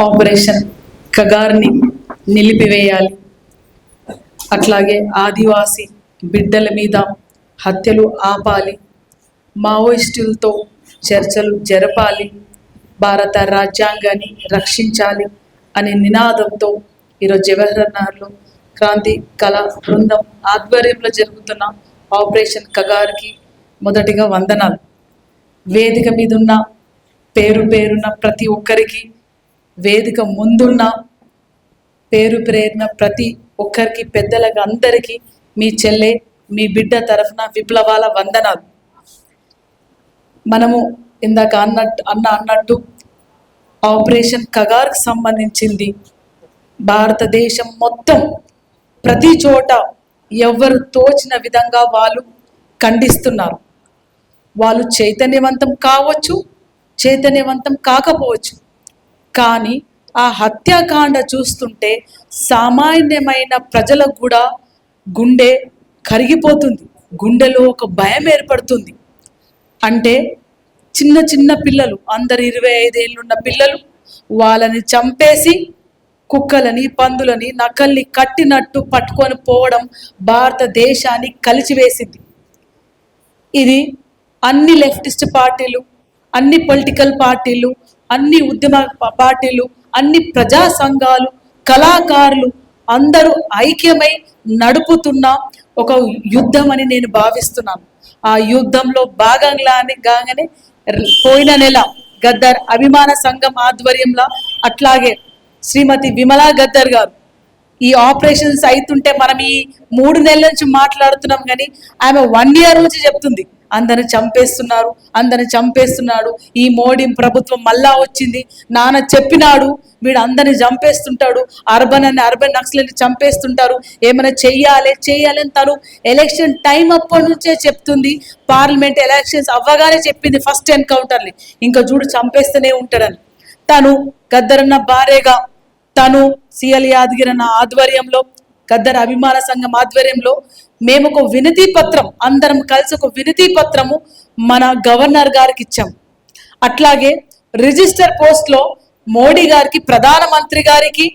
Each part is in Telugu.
ఆపరేషన్ కగార్ని నిలిపివేయాలి. అట్లాగే ఆదివాసి బిడ్డల మీద హత్యలు ఆపాలి. మావోయిస్టులతో చర్చలు జరపాలి. భారత రాజ్యాంగాన్ని రక్షించాలి అనే నినాదంతో ఈరోజు జవహర్లాల్లో క్రాంతి కళా బృందం ఆధ్వర్యంలో జరుగుతున్న ఆపరేషన్ కగార్కి మొదటిగా వందనాలు. వేదిక మీద ఉన్న పేరు పేరున్న ప్రతి ఒక్కరికి వేదిక ముందున్న పేరు ప్రేరణ ప్రతి ఒక్కరికి పెద్దలకు అందరికీ మీ చెల్లె మీ బిడ్డ తరఫున విప్లవాల వందనాలు. మనము ఇందాక అన్నట్టు అన్న అన్నట్టు ఆపరేషన్ కగార్కి సంబంధించింది. భారతదేశం మొత్తం ప్రతి చోట ఎవరు తోచిన విధంగా వాళ్ళు ఖండిస్తున్నారు. వాళ్ళు చైతన్యవంతం కావచ్చు చైతన్యవంతం కాకపోవచ్చు. కానీ ఆ హత్యాకాండ చూస్తుంటే సామాన్యమైన ప్రజలకు కూడా గుండె కరిగిపోతుంది. గుండెలో ఒక భయం ఏర్పడుతుంది. అంటే చిన్న చిన్న పిల్లలు అందరు ఇరవై ఐదేళ్ళున్న పిల్లలు వాళ్ళని చంపేసి కుక్కలని పందులని నకల్ని కట్టినట్టు పట్టుకొని పోవడం భారతదేశాన్ని కలిచివేసింది ఇది అన్ని లెఫ్టిస్ట్ పార్టీలు అన్ని పొలిటికల్ పార్టీలు అన్ని ఉద్యమ పార్టీలు అన్ని ప్రజా సంఘాలు కళాకారులు అందరూ ఐక్యమై నడుపుతున్న ఒక యుద్ధం అని నేను భావిస్తున్నాను. ఆ యుద్ధంలో భాగంగానే కాగానే పోయిన నెల గద్దర్ అభిమాన సంఘం ఆధ్వర్యంలో అట్లాగే శ్రీమతి విమలా గద్దర్ గారు ఈ ఆపరేషన్స్ అవుతుంటే మనం ఈ మూడు నెలల నుంచి మాట్లాడుతున్నాం కానీ ఆమె వన్ ఇయర్ నుంచి చెప్తుంది అందరిని చంపేస్తున్నారు అందరిని చంపేస్తున్నాడు ఈ మోడీ ప్రభుత్వం మళ్ళా వచ్చింది నాన్న చెప్పినాడు వీడు అందరిని చంపేస్తుంటాడు అర్బన్ అని అర్బన్ నక్సలని చంపేస్తుంటారు ఏమైనా చెయ్యాలి చేయాలి అని తను ఎలక్షన్ టైం అప్పటి నుంచే చెప్తుంది పార్లమెంట్ ఎలక్షన్స్ అవ్వగానే చెప్పింది ఫస్ట్ ఎన్కౌంటర్ని ఇంకా చూడు చంపేస్తూనే ఉంటాడని. తను గద్దరన్న భార్యగా తను సిఎల్ యాదగిరి అన్న ఆధ్వర్యంలో గద్దర్ అభిమాన సంఘం ఆధ్వర్యంలో మేము ఒక వినతి పత్రం అందరం కలిసి ఒక వినతి పత్రము మన గవర్నర్ గారికి ఇచ్చాం. అట్లాగే రిజిస్టర్ పోస్ట్లో మోడీ గారికి ప్రధానమంత్రి గారికి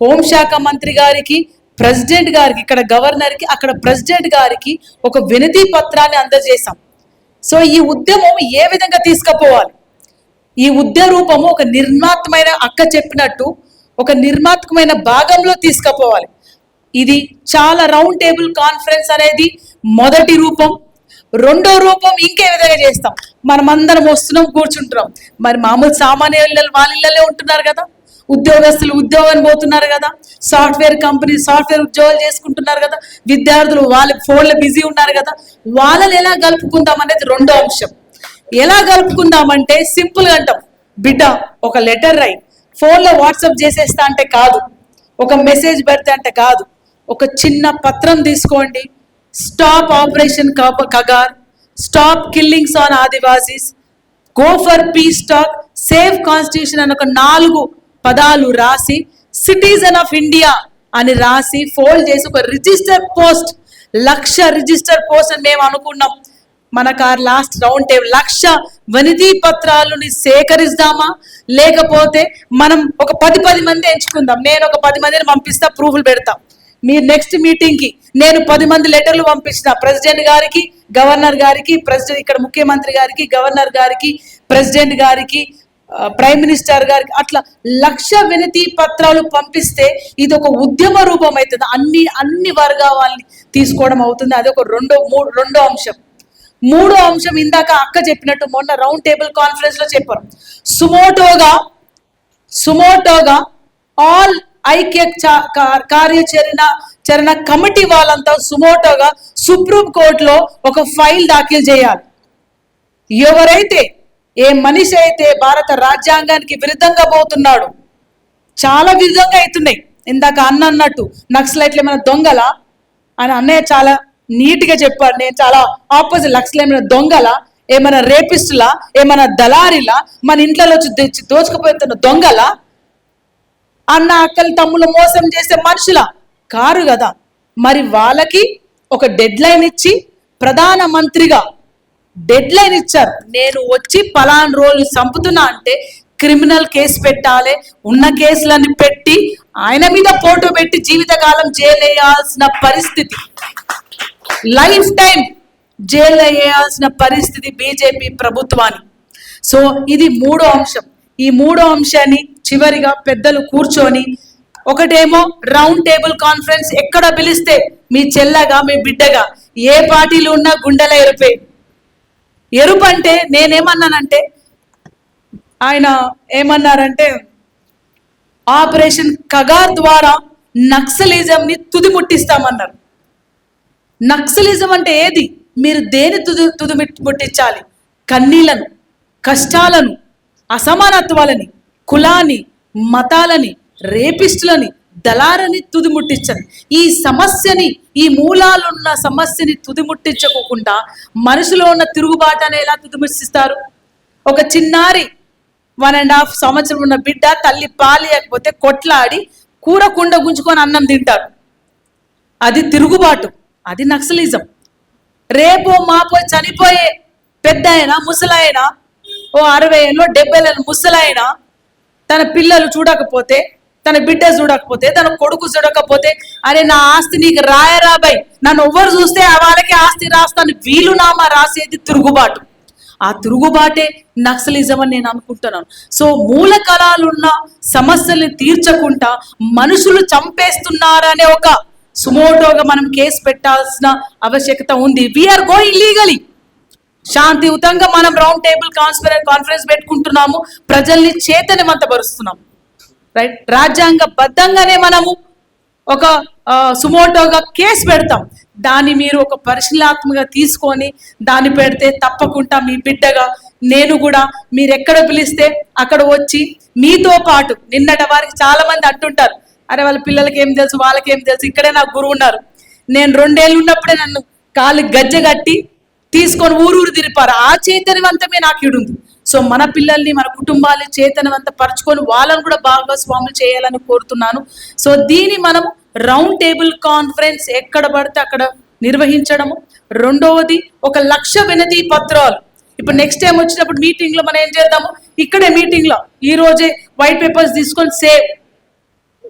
హోంశాఖ మంత్రి గారికి ప్రెసిడెంట్ గారికి ఇక్కడ గవర్నర్కి అక్కడ ప్రెసిడెంట్ గారికి ఒక వినతి పత్రాన్ని అందజేశాం. సో ఈ ఉద్యమం ఏ విధంగా తీసుకుపోవాలి? ఈ ఉద్య రూపము ఒక నిర్మాత్మైన అక్క చెప్పినట్టు ఒక నిర్మాత్మకమైన భాగంలో తీసుకుపోవాలి. ఇది చాలా రౌండ్ టేబుల్ కాన్ఫరెన్స్ అనేది మొదటి రూపం. రెండో రూపం ఇంకే విధంగా చేస్తాం. మనం అందరం వస్తున్నాం కూర్చుంటున్నాం. మరి మామూలు సామాన్య వాళ్ళ ఇళ్ళలే ఉంటున్నారు కదా. ఉద్యోగస్తులు ఉద్యోగం పోతున్నారు కదా. సాఫ్ట్వేర్ కంపెనీ సాఫ్ట్వేర్ ఉద్యోగాలు చేసుకుంటున్నారు కదా. విద్యార్థులు వాళ్ళ ఫోన్లో బిజీ ఉన్నారు కదా. వాళ్ళని ఎలా కలుపుకుందాం అనేది రెండో అంశం. ఎలా కలుపుకుందామంటే అంటే సింపుల్గా అంటాం. బిడ్డ ఒక లెటర్ రాయి ఫోన్లో వాట్సాప్ చేసేస్తా అంటే కాదు. ఒక మెసేజ్ పెడితే అంటే కాదు. ఒక చిన్న పత్రం తీసుకోండి. Stop operation Kagar stop killings on Adivasis go for peace talk save constitution అని ఒక నాలుగు పదాలు రాసి సిటిజన్ ఆఫ్ ఇండియా అని రాసి ఫోల్డ్ చేసి ఒక register post lakh register post అని మేము అనుకున్నాం. మనకు ఆ లాస్ట్ రౌండ్ టేబుల్ లక్ష వనితీ పత్రాలని సేకరిస్తామా? లేకపోతే మనం ఒక పది పది మంది ఎంచుకుందాం. నేను ఒక పది మందిని పంపిస్తా ప్రూఫ్లు పెడతాం. మీరు నెక్స్ట్ మీటింగ్కి నేను పది మంది లెటర్లు పంపించిన. ప్రెసిడెంట్ గారికి గవర్నర్ గారికి ప్రెసిడెంట్ ఇక్కడ ముఖ్యమంత్రి గారికి గవర్నర్ గారికి ప్రెసిడెంట్ గారికి ప్రైమ్ మినిస్టర్ గారికి అట్లా లక్ష వినతి పత్రాలు పంపిస్తే ఇది ఒక ఉద్యమ రూపం అవుతుంది. అన్ని అన్ని వర్గాల వాళ్ళని తీసుకోవడం అవుతుంది. అది ఒక రెండో మూడు రెండో అంశం. మూడో అంశం ఇందాక అక్క చెప్పినట్టు మొన్న రౌండ్ టేబుల్ కాన్ఫరెన్స్లో చెప్పారు. సుమోటోగా సుమోటోగా ఆల్ ఐక్య కార్యాచరణ చరణ కమిటీ వాళ్ళంతా సుమోటోగా సుప్రీం కోర్టులో ఒక ఫైల్ దాఖలు చేయాలి. ఎవరైతే ఏ మనిషి అయితే భారత రాజ్యాంగానికి విరుద్ధంగా పోతున్నాడు చాలా విరుద్ధంగా అవుతున్నాయి. ఇందాక అన్న అన్నట్టు నక్సలైట్లు ఏమైనా దొంగలా? అని అన్నయ్య చాలా నీట్గా చెప్పాడు. నేను చాలా ఆపోజిట్ లక్షలు ఏమైనా దొంగలా? ఏమైనా రేపిస్టులా ఏమైనా దళారిలా? మన ఇంట్లో వచ్చి తెచ్చి దోచుకుపోతున్న దొంగలా? అన్న అక్కలు తమ్ముళ్ళు మోసం చేసే మనుషుల? కారు కదా. మరి వాళ్ళకి ఒక డెడ్ లైన్ ఇచ్చి ప్రధాన మంత్రిగా డెడ్ లైన్ ఇచ్చారు. నేను వచ్చి పలాన్ రోజులు చంపుతున్నా అంటే క్రిమినల్ కేసు పెట్టాలి. ఉన్న కేసులన్నీ పెట్టి ఆయన మీద ఫోటో పెట్టి జీవితకాలం జైలు వేయాల్సిన పరిస్థితి. లైఫ్ టైం జైల్లో వేయాల్సిన పరిస్థితి బీజేపీ ప్రభుత్వాన్ని సో ఇది మూడో అంశం. ఈ మూడో అంశాన్ని చివరిగా పెద్దలు కూర్చొని ఒకటేమో రౌండ్ టేబుల్ కాన్ఫరెన్స్ ఎక్కడ పిలిస్తే మీ చెల్లగా మీ బిడ్డగా ఏ పార్టీలు ఉన్నా గుండెల ఎరుపే. ఎరుపు అంటే నేనేమన్నానంటే ఆయన ఏమన్నారంటే ఆపరేషన్ కగార్ ద్వారా నక్సలిజంని తుది ముట్టిస్తామన్నారు. నక్సలిజం అంటే ఏది? మీరు దేని తుది తుది ముట్టించాలి కన్నీలను కష్టాలను అసమానత్వాలని కులాన్ని మతాలని రేపిస్టులని దళారని తుదిముట్టించండి ఈ సమస్యని ఈ మూలాలున్న సమస్యని తుదిముట్టించకోకుండా మనిషిలో ఉన్న తిరుగుబాటుని ఎలా తుదిముట్టిస్తారు? ఒక చిన్నారి వన్ అండ్ హాఫ్ సంవత్సరం ఉన్న బిడ్డ తల్లి పాలియకపోతే కొట్లాడి కూర కుండ గుంజుకొని అన్నం తింటారు. అది తిరుగుబాటు. అది నక్సలిజం. రేపో మాపో చనిపోయే పెద్ద అయినా ముసలాయన ఓ అరవై ఏళ్ళు డెబ్బై ఏళ్ళు ముసలాయన తన పిల్లలు చూడకపోతే తన బిడ్డ చూడకపోతే తన కొడుకు చూడకపోతే అరే నా ఆస్తి నీకు రాయరాబాయ్ నన్ను ఎవ్వరు చూస్తే వాళ్ళకి ఆస్తి రాస్తాను. వీలునామా రాసేది తిరుగుబాటు. ఆ తిరుగుబాటే నక్సలిజం అని నేను అనుకుంటున్నాను. సో మూల కళాలున్న సమస్యల్ని తీర్చకుండా మనుషులు చంపేస్తున్నారనే ఒక సుమోటోగా మనం కేసు పెట్టాల్సిన ఆవశ్యకత ఉంది. వీఆర్ గోయింగ్ లీగలీ శాంతియుతంగా మనం రౌండ్ టేబుల్ కాన్ఫరెన్స్ కాన్ఫరెన్స్ పెట్టుకుంటున్నాము. ప్రజల్ని చైతన్యవంతపరుస్తున్నాము రైట్ రాజ్యాంగ బద్ధంగానే మనము ఒక సుమోటోగా కేసు పెడతాం. దాన్ని మీరు ఒక పరిశీలనాత్మకంగా తీసుకొని దాన్ని పెడితే తప్పకుండా మీ బిడ్డగా నేను కూడా మీరు ఎక్కడ పిలిస్తే అక్కడ వచ్చి మీతో పాటు నిన్నట వారికి చాలా మంది అంటుంటారు. అరే వాళ్ళ పిల్లలకి ఏం తెలుసు వాళ్ళకి ఏం తెలుసు? ఇక్కడే నాకు గురువు ఉన్నారు. నేను రెండేళ్ళు ఉన్నప్పుడే నన్ను కాలు గజ్జె కట్టి తీసుకొని ఊరూరు తిరిపారు. ఆ చైతన్యవంతమే నాకు ఇడుంది సో మన పిల్లల్ని మన కుటుంబాలని చైతన్యవంత పరుచుకొని వాళ్ళని కూడా భాగస్వాములు చేయాలని కోరుతున్నాను. సో దీన్ని మనం రౌండ్ టేబుల్ కాన్ఫరెన్స్ ఎక్కడ పడితే అక్కడ నిర్వహించడము. రెండవది ఒక లక్ష వినతి పత్రాలు. ఇప్పుడు నెక్స్ట్ టైం వచ్చినప్పుడు మీటింగ్లో మనం ఏం చేద్దాము? ఇక్కడే మీటింగ్లో. ఈ రోజే వైట్ పేపర్స్ తీసుకొని సేవ్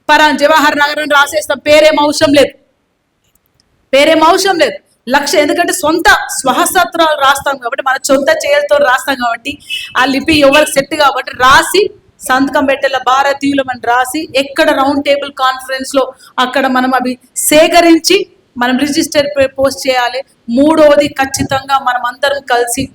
పరాన్ జవహర్ నగర్ అని రాసేస్తాం పేరేం అవసరం లేదు. పేరేం అవసరం లేదు. లక్ష ఎందుకంటే సొంత స్వహస్త్రాలు రాస్తాం కాబట్టి మన సొంత చేతులతో రాస్తాం కాబట్టి ఆ లిపి ఎవరికి సెట్ కాబట్టి రాసి సంతకం పెట్టేలా భారతీయులం అని రాసి ఎక్కడ రౌండ్ టేబుల్ కాన్ఫరెన్స్లో అక్కడ మనం అవి సేకరించి మనం రిజిస్టర్ పోస్ట్ చేయాలి. మూడవది ఖచ్చితంగా మనం అందరం కలిసి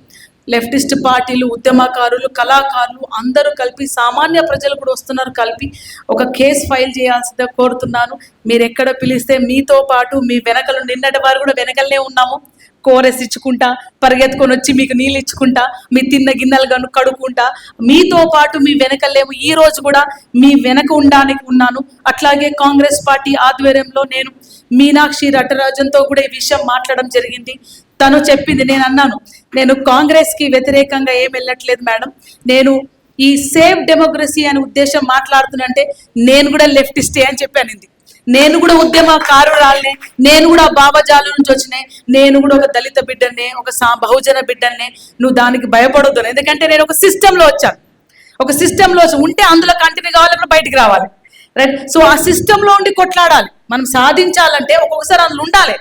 లెఫ్టిస్ట్ పార్టీలు ఉద్యమకారులు కళాకారులు అందరూ కలిపి సామాన్య ప్రజలు కూడా వస్తున్నారు కలిపి ఒక కేసు ఫైల్ చేయాల్సిందిగా కోరుతున్నాను. మీరు ఎక్కడ పిలిస్తే మీతో పాటు మీ వెనకలు నిన్నటి వారు కూడా వెనకలనే ఉన్నాము. కోరెస్ ఇచ్చుకుంటా పరిగెత్తుకొని వచ్చి మీకు నీళ్ళు ఇచ్చుకుంటా మీ తిన్న గిన్నెలు కను కడుక్కుంటా. మీతో పాటు మీ వెనకలేము ఈ రోజు కూడా మీ వెనక ఉండడానికి ఉన్నాను. అట్లాగే కాంగ్రెస్ పార్టీ ఆధ్వర్యంలో నేను మీనాక్షి నటరాజన్తో కూడా ఈ విషయం మాట్లాడడం జరిగింది. తను చెప్పింది నేను అన్నాను నేను కాంగ్రెస్కి వ్యతిరేకంగా ఏం వెళ్ళట్లేదు మేడం. నేను ఈ సేవ్ డెమోక్రసీ అనే ఉద్దేశం మాట్లాడుతున్నంటే నేను కూడా లెఫ్టిస్టే అని చెప్పాను నేను కూడా ఉద్యమకారురాలనే నేను కూడా బాబాజాల నుంచి వచ్చినాయి నేను కూడా ఒక దళిత బిడ్డనే ఒక సా బహుజన బిడ్డనే నువ్వు దానికి భయపడొద్దు ఎందుకంటే నేను ఒక సిస్టంలో వచ్చాను. ఒక సిస్టంలో ఉంటే అందులో కంటిన్యూ కావాలన్నా బయటికి రావాలి. రైట్? సో ఆ సిస్టంలో ఉండి కొట్లాడాలి. మనం సాధించాలంటే ఒక్కొక్కసారి అందులో ఉండాలి.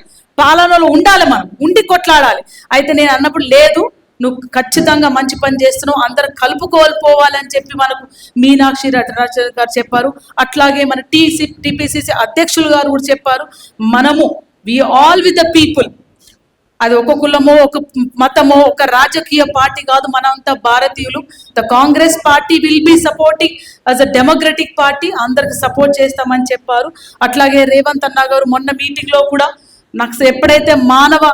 పాలనలో ఉండాలి మనం ఉండి కొట్లాడాలి. అయితే నేను అన్నప్పుడు లేదు నువ్వు ఖచ్చితంగా మంచి పని చేస్తున్నావు అందరు కలుపుకోల్పోవాలని చెప్పి మనకు మీనాక్షి రటరాజ గారు చెప్పారు. అట్లాగే మన టీసీ టీపీసీసీ అధ్యక్షులు గారు కూడా చెప్పారు. మనము we all with the people అది ఒక కులమో ఒక మతమో ఒక రాజకీయ పార్టీ కాదు మనంతా భారతీయులు. The Congress party will be supporting as a democratic party అందరికి సపోర్ట్ చేస్తామని చెప్పారు. అట్లాగే రేవంత్ అన్న గారు మొన్న మీటింగ్లో కూడా నక్స ఎప్పుడైతే మానవ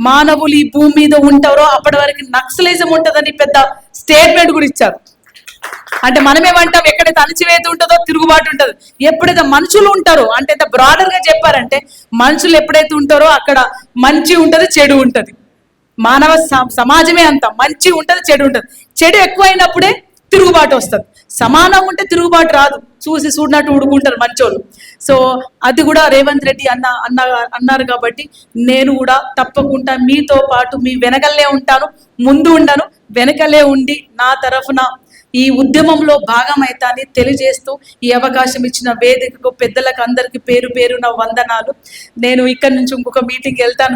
మానవులు ఈ భూమి మీద ఉంటారో అప్పటి వరకు నక్సలిజం ఉంటుందని పెద్ద స్టేట్మెంట్ కూడా ఇచ్చారు. అంటే మనమేమంటాం ఎక్కడైతే అణచివేత ఉంటుందో తిరుగుబాటు ఉంటుంది. ఎప్పుడైతే మనుషులు ఉంటారో అంటే ఎంత బ్రాడర్గా చెప్పారంటే మనుషులు ఎప్పుడైతే ఉంటారో అక్కడ మంచి ఉంటది చెడు ఉంటది. మానవ స- సమాజమే అంత మంచి ఉంటుంది చెడు ఉంటుంది. చెడు ఎక్కువైనప్పుడే తిరుగుబాటు వస్తుంది. సమానం ఉంటే తిరుగుబాటు రాదు. చూసి చూడనట్టు ఊడుకుంటారు మంచోళ్ళు. సో అది కూడా రేవంత్ రెడ్డి అన్న అన్న అన్నారు కాబట్టి నేను కూడా తప్పకుండా మీతో పాటు మీ వెనకలే ఉంటాను ముందు ఉండను వెనకలే ఉండి నా తరఫున ఈ ఉద్యమంలో భాగమైతాన్ని తెలియజేస్తూ ఈ అవకాశం ఇచ్చిన వేదికకు పెద్దలకు అందరికీ పేరు పేరున వందనాలు. నేను ఇక్కడి నుంచి ఇంకొక మీటింగ్ వెళ్తాను.